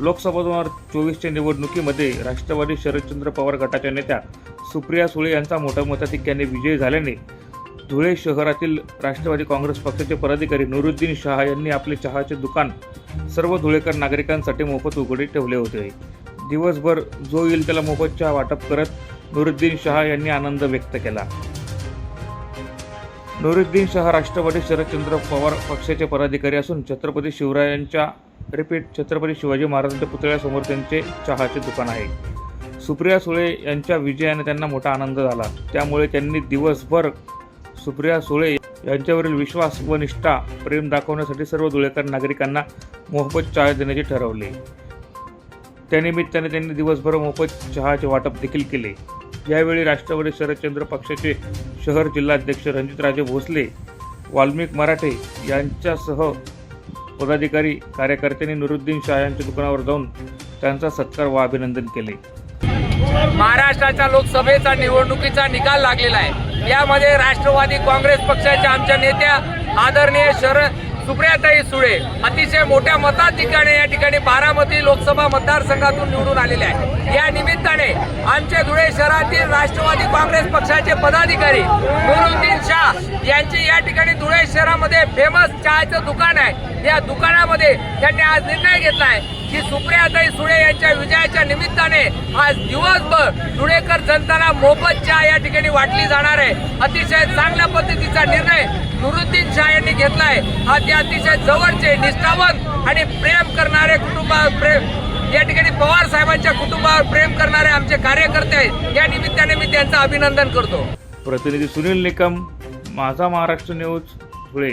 लोकसभा दोन हजार चोवीसच्या निवडणुकीमध्ये राष्ट्रवादी शरदचंद्र पवार गटाच्या नेत्या सुप्रिया सुळे यांचा मोठ्या मताधिक्याने विजय झाल्याने धुळे शहरातील राष्ट्रवादी काँग्रेस पक्षाचे पदाधिकारी नुरुद्दीन शहा यांनी आपले चहाचे दुकान सर्व धुळेकर नागरिकांसाठी मोफत उघडे ठेवले होते. दिवसभर जो येईल त्याला मोफत चहा वाटप करत नुरुद्दीन शहा यांनी आनंद व्यक्त केला. नुरुद्दीन शहा राष्ट्रवादी शरदचंद्र पवार पक्षाचे पदाधिकारी असून छत्रपती शिवरायांच्या रिपीट छत्रपती शिवाजी महाराजांच्या पुतळ्यासमोर त्यांचे चहाचे दुकान आहे. सुप्रिया सुळे यांच्या विजयाने त्यांना मोठा आनंद झाला. त्यामुळे त्यांनी दिवसभर सुप्रिया सुळे यांच्यावरील विश्वास व निष्ठा प्रेम दाखवण्यासाठी सर्व धुळेकर नागरिकांना मोफत चहा देण्याचे ठरवले. त्यानिमित्ताने त्यांनी दिवसभर मोफत चहाचे वाटप देखील केले. यावेळी राष्ट्रवादी शरदचंद्र पक्षाचे शहर जिल्हाध्यक्ष रणजितराजे भोसले वाल्मिक मराठे यांच्यासह पदाधिकारी कार्यकर्त्यांनी नुरुद्दीन शाह यांच्या दुकानावर जाऊन त्यांचा सत्कार व अभिनंदन केले. महाराष्ट्राच्या लोकसभेचा निवडणुकीचा निकाल लागलेला आहे. यामध्ये राष्ट्रवादी काँग्रेस पक्षाच्या आमच्या नेत्या आदरणीय शरद सुप्रियाताई सुळे अतिशय मोठ्या मताधिकाने या ठिकाणी बारामती लोकसभा मतदारसंघातून निवडून आलेले आहे या निमित्ताने आमचे धुळे शहरातील राष्ट्रवादी काँग्रेस पक्षाचे पदाधिकारी नुरुद्दीन शाह यांची या ठिकाणी धुळे शहरामध्ये फेमस चहाचं दुकान आहे. या दुकानामध्ये त्यांनी आज निर्णय घेतला आहे की सुप्रियाताई सुळे यांच्या विजयाच्या निमित्त आज दिवसभर धुळेकर जनताला मोफत चहा या ठिकाणी वाटली जाणार आहे. अतिशय चांगल्या पद्धतीचा निर्णय नुरुद्दीन शाह यांनी घेतला आहे हा ते अतिशय जवळचे निष्ठावंत आणि प्रेम करणारे कुटुंबावर प्रेम या ठिकाणी पवार साहेबांच्या कुटुंबावर प्रेम करणारे आमचे कार्यकर्ते आहेत या निमित्ताने मी त्यांचं अभिनंदन करतो. प्रतिनिधी सुनील निकम माझा महाराष्ट्र न्यूज धुळे.